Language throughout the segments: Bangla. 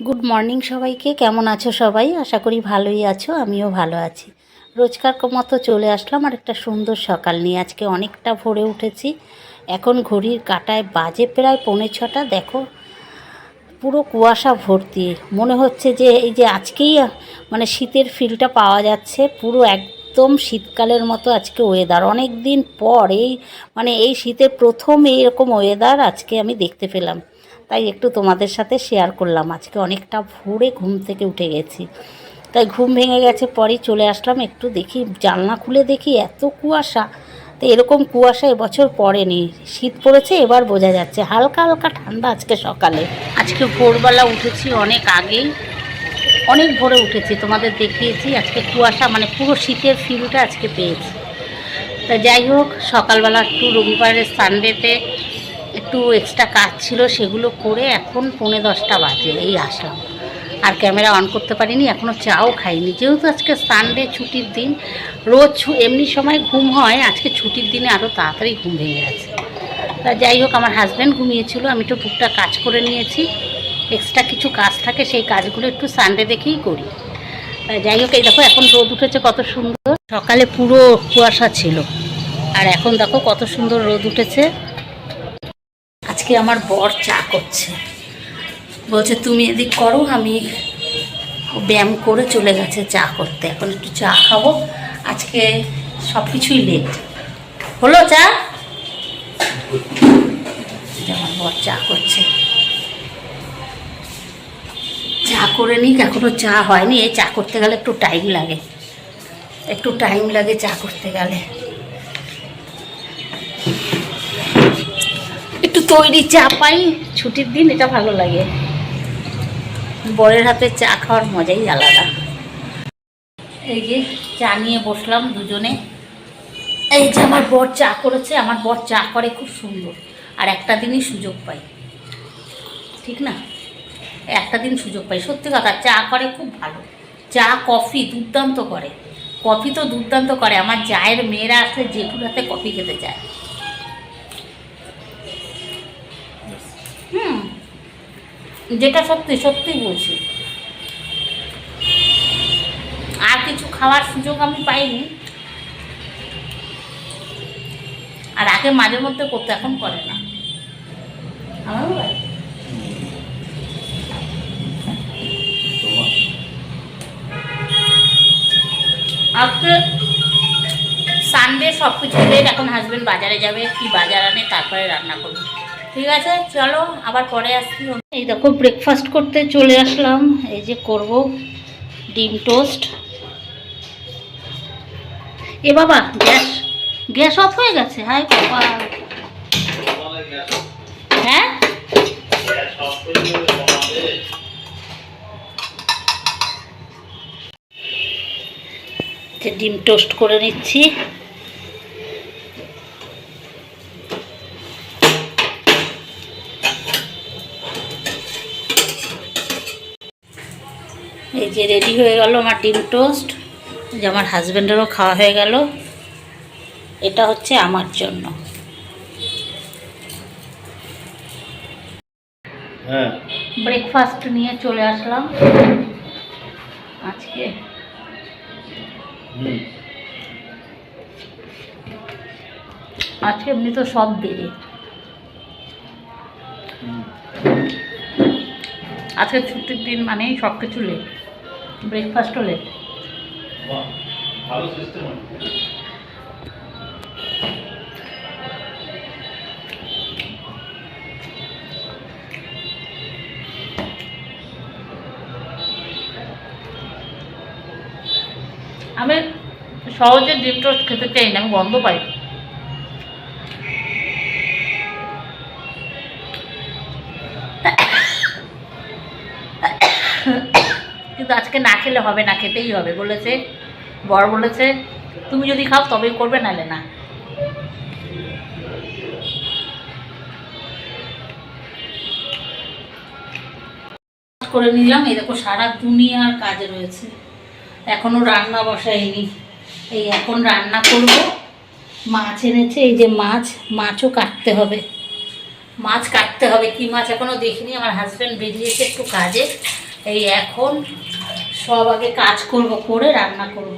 গুড মর্নিং সবাইকে। কেমন আছো সবাই? আশা করি ভালোই আছো, আমিও ভালো আছি। রোজকার মতো চলে আসলাম আর একটা সুন্দর সকাল নিয়ে। আজকে অনেকটা ভোরে উঠেছি। এখন ঘড়ির কাটায় বাজে প্রায় পৌনে ছটা। দেখো, পুরো কুয়াশা ভর্তি। মনে হচ্ছে যে এই যে আজকেই মানে শীতের ফিলটা পাওয়া যাচ্ছে। পুরো একদম শীতকালের মতো আজকে ওয়েদার অনেক দিন পর এই মানে এই শীতের প্রথম এইরকম ওয়েদার আজকে আমি দেখতে পেলাম। তাই একটু তোমাদের সাথে শেয়ার করলাম। আজকে অনেকটা ভোরে ঘুম থেকে উঠে গেছি। তাই ঘুম ভেঙে গেছে, পরেই চলে আসলাম। একটু দেখি, জানলা খুলে দেখি, এত কুয়াশা। তো এরকম কুয়াশা এবছর পড়েনি। শীত পড়েছে, এবার বোঝা যাচ্ছে। হালকা হালকা ঠান্ডা আজকে সকালে। আজকে ভোরবেলা উঠেছি অনেক আগেই। অনেক ভোরে উঠেছি, তোমাদের দেখিয়েছি। আজকে কুয়াশা মানে পুরো শীতের ফিলটা আজকে পেয়েছি। তা যাই হোক, সকালবেলা একটু রবিবারের সানডেতে একটু এক্সট্রা কাজ ছিল সেগুলো করে এখন পৌনে দশটা বাজে, এই আসলাম। আর ক্যামেরা অন করতে পারিনি এখনও চাও খাইনি। যেহেতু আজকে সানডে ছুটির দিন, রোজ এমনি সময় ঘুম হয়, আজকে ছুটির দিনে আরও তাড়াতাড়ি ঘুম ভেঙে গেছে। তা যাই হোক, আমার হাজব্যান্ড ঘুমিয়েছিল, আমি তো টুকটাক কাজ করে নিয়েছি। এক্সট্রা কিছু কাজ থাকে, সেই কাজগুলো একটু সানডে দেখেই করি। যাই হোক, এই দেখো, এখন রোদ উঠেছে, কত সুন্দর। সকালে পুরো কুয়াশা ছিল। আর এখন দেখো, কত সুন্দর রোদ উঠেছে। আজকে আমার বর চা করছে। বলছে, তুমি এদিক করো, আমি ব্যায়াম করে চলে গেছে চা করতে। এখন একটু চা খাব। আজকে সব কিছুই লেট হলো চা? আমার বর চা করছে। চা করে নিক, এখনও চা হয়নি। এই চা করতে গেলে একটু টাইম লাগে। একটু টাইম লাগে চা করতে গেলে। তৈরি চা পাই। ছুটির দিন এটা ভালো লাগে। বরের হাতে চা খাওয়ার মজাই আলাদা। এই যে চা নিয়ে বসলাম দুজনে। এই যে আমার বর চা করেছে, আমার বর চা করে খুব সুন্দর। আর একটা দিনই সুযোগ পাই। ঠিক না? একটা দিন সুযোগ পাই। সত্যি কথা, চা করে খুব ভালো। চা, কফি দুর্দান্ত করে। কফি তো দুর্দান্ত করে। আমার চায়ের মেয়েরা আসলে জেঠুর হাতে কফি খেতে চায়। যেটা সত্যি সত্যি বলছি। আর কিছু খাওয়ার সুযোগ আমি পাইনি। আর আগে মাঝে মধ্যে করতে, এখন করে না। আজকে সানডে সব কিছু এখন হাজবেন্ড বাজারে যাবে, কি বাজার আনে, তারপরে রান্না করবে। ঠিক আছে, চলো, আবার পরে আসছি। এই দেখো ব্রেকফাস্ট করতে চলে আসলাম। এই যে করব ডিম টোস্ট। এ বাবা, গ্যাস। গ্যাস অফ হয়ে গেছে? হাই বাবা। হ্যাঁ? ডিম টোস্ট করে নিচ্ছি। এই যে রেডি হয়ে গেল আমার ডিম টোস্ট যে আমার হাজব্যান্ডেরও খাওয়া হয়ে গেল। এটা হচ্ছে আমার জন্য। হ্যাঁ। ব্রেকফাস্ট নিয়ে চলে আসলাম। আজকে। আজকে এমনি তো সব দেরি। আজকে ছুটির দিন মানেই সব কিছু লেট ব্রেকফাস্টও লেট ভালো সিস্টেম আমি সহজে ডিম টোস্ট খেতে চাই না আমি গন্ধ পাই। কিন্তু আজকে না খেলে হবে, না খেতেই হবে। বলেছে, বর বলেছে, তুমি যদি খাও তবেই করবে, নাহলে না। করে নিলাম, এই দেখো সারা দুনিয়ার কাজ রয়েছে। এখনও রান্না বসাইনি। এই এখন রান্না করব। মাছ এনেছে, এই যে মাছ, মাছও কাটতে হবে। মাছ কাটতে হবে, কি মাছ এখনও দেখিনি, আমার হাজব্যান্ড বেরিয়েছে একটু কাজে। এই এখন সব আগে কাজ করব, করে রান্না করব।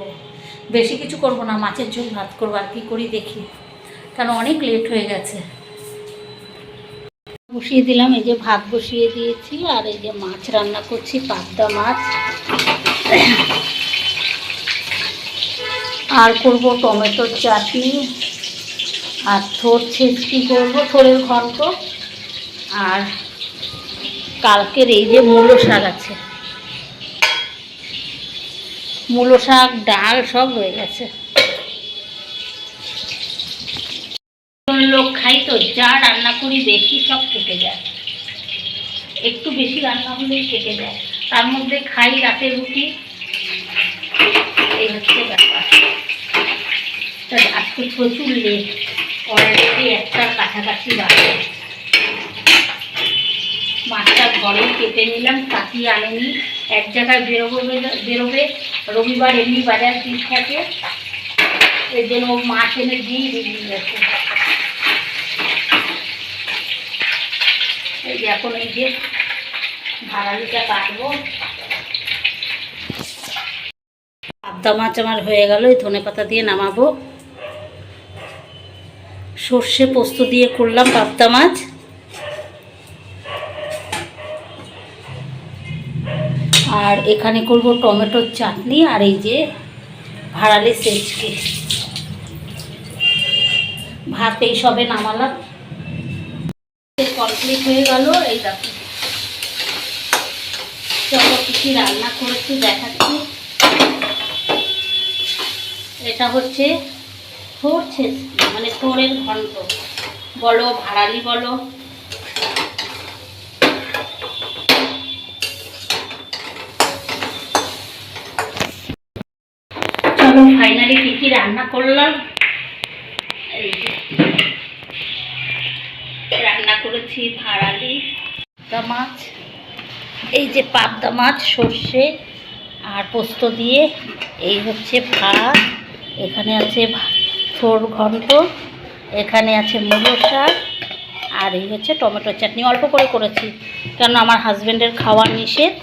বেশি কিছু করব না, মাছের ঝোল, ভাত করব আর কি করি দেখি। কারণ অনেক লেট হয়ে গেছে। বসিয়ে দিলাম, এই যে ভাত বসিয়ে দিয়েছি আর এই যে মাছ রান্না করছি, পাবদা মাছ। আর করব টমেটোর চাটনি। আর থোর ছেচকি করব, থোরের ঘন্ট। আর কালকের এই যে মূলো শাক আছে। মূলো শাক, ডাল সব হয়ে গেছে। লোক খাই তো, যা রান্না করি বেশি সব থেকে যায়। একটু বেশি রান্না হলেই থেকে যায়। তার মধ্যে খাই রাতের রুটি। এই হচ্ছে ব্যাপার। আজকে প্রচুর লেট। অলরেডি একটার কাছাকাছি বাজে। মাছটা ঘরে কেটে নিলাম, কাটিয়ে আনেনি। এক জায়গায় বেরোবে বেরোবে। রবিবার এমনি বাজার দিন থাকে, এর জন্য ও মাছ এনে দিয়ে বেরিয়ে গেছে। এই যে এখন এই যে ভাড়ালিটা কাটবো। পাবদা মাছ আমার হয়ে গেল, এই ধনে পাতা দিয়ে নামাবো। সর্ষে পোস্ত দিয়ে করলাম পাবদা মাছ। আর এখানে করব টমেটোর চাটনি আর এই যে ভাড়ালে সেচকে ভাত এই সবে নামালাম। কমপ্লিট হয়ে গেল, এই দেখো। চলো কিছু রান্না করেছি দেখাচ্ছি। এটা হচ্ছে ছেচকি মানে থোরের ঘন্ট। বলো, ভাড়ালি বলো চলো ফাইনালি কি কি রান্না করলাম। রান্না করেছি ভাড়ালি মাছ, এই যে পাবদা মাছ, সর্ষে আর পোস্ত দিয়ে, এই হচ্ছে ভাত, এখানে আছে থোর ঘন্ট, এখানে আছে মূলো শাক, আর এই হচ্ছে টমেটো চাটনি। অল্প করে করেছি কারণ আমার হাজব্যান্ডের খাওয়ার নিষেধ।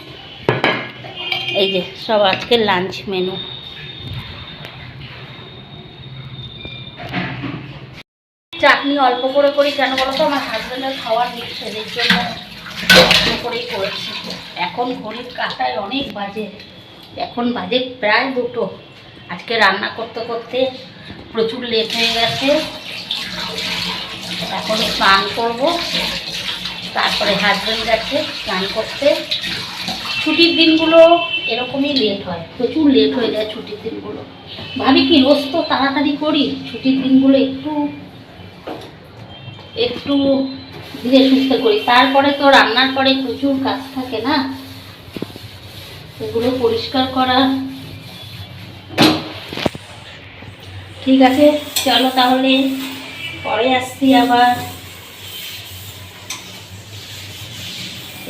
এই যে, সব আজকের লাঞ্চ মেনু চাটনি অল্প করে করি কেন বলো তো? আমার হাজব্যান্ডের খাওয়ার নিষেধ এর জন্য অল্প করেই করেছি। এখন ঘড়ির কাটায় অনেক বাজে। এখন বাজে প্রায় দুটো। আজকে রান্না করতে করতে প্রচুর লেট হয়ে গেছে। এখন স্নান করব। তারপরে হাজব্যান্ড গেছে স্নান করতে। ছুটির দিনগুলো এরকমই লেট হয়। প্রচুর লেট হয়ে যায় ছুটির দিনগুলো। ভাবি কি রোজ তো তাড়াতাড়ি করি? ছুটির দিনগুলো একটু একটু ধীরে সুস্থে করি। তারপরে তো রান্নার পরে প্রচুর কাজ থাকে না? এগুলো পরিষ্কার করা। ঠিক আছে, চলো তাহলে পরে আসছি আবার।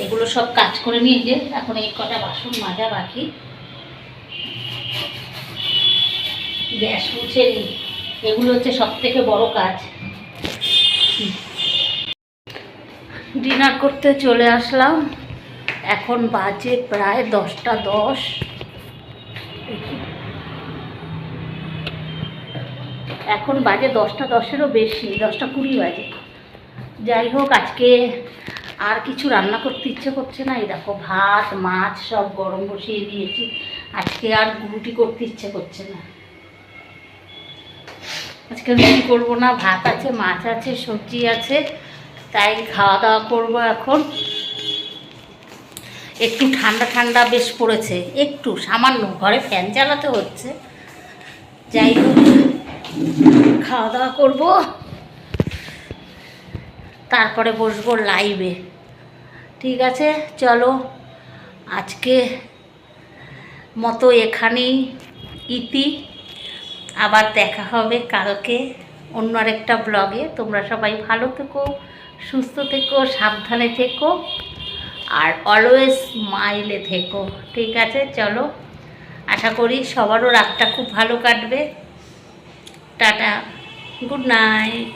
এগুলো সব কাজ করে নিয়ে যে, এখন এই কটা বাসন মাজা বাকি। গ্যাস মুছে নিই এগুলো হচ্ছে সব থেকে বড় কাজ। ডিনার করতে চলে আসলাম। এখন বাজে প্রায় দশটা দশ। এখন বাজে দশটা দশেরও বেশি, দশটা কুড়ি বাজে। যাই হোক, আজকে আর কিছু রান্না করতে ইচ্ছে করছে না। এই দেখো, ভাত, মাছ সব গরম বসিয়ে দিয়েছি। আজকে আর রুটি করতে ইচ্ছে করছে না। আজকে রুটি করব না, ভাত আছে, মাছ আছে, সবজি আছে, তাই খাওয়া দাওয়া করব এখন। একটু ঠান্ডা ঠান্ডা বেশ পড়েছে, একটু সামান্য, ঘরে ফ্যান চালাতে হচ্ছে। যাই হোক, খাওয়া দাওয়া করব। তারপরে বসবো লাইভে ঠিক আছে, চলো। আজকে মতো এখানেই ইতি। আবার দেখা হবে কালকে অন্য আরেকটা ব্লগে। তোমরা সবাই ভালো থেকো, সুস্থ থেকো, সাবধানে থেকো, আর অলওয়েজ স্মাইলে থেকো, ঠিক আছে? চলো, আশা করি সবারও রাতটা খুব ভালো কাটবে। Tata good night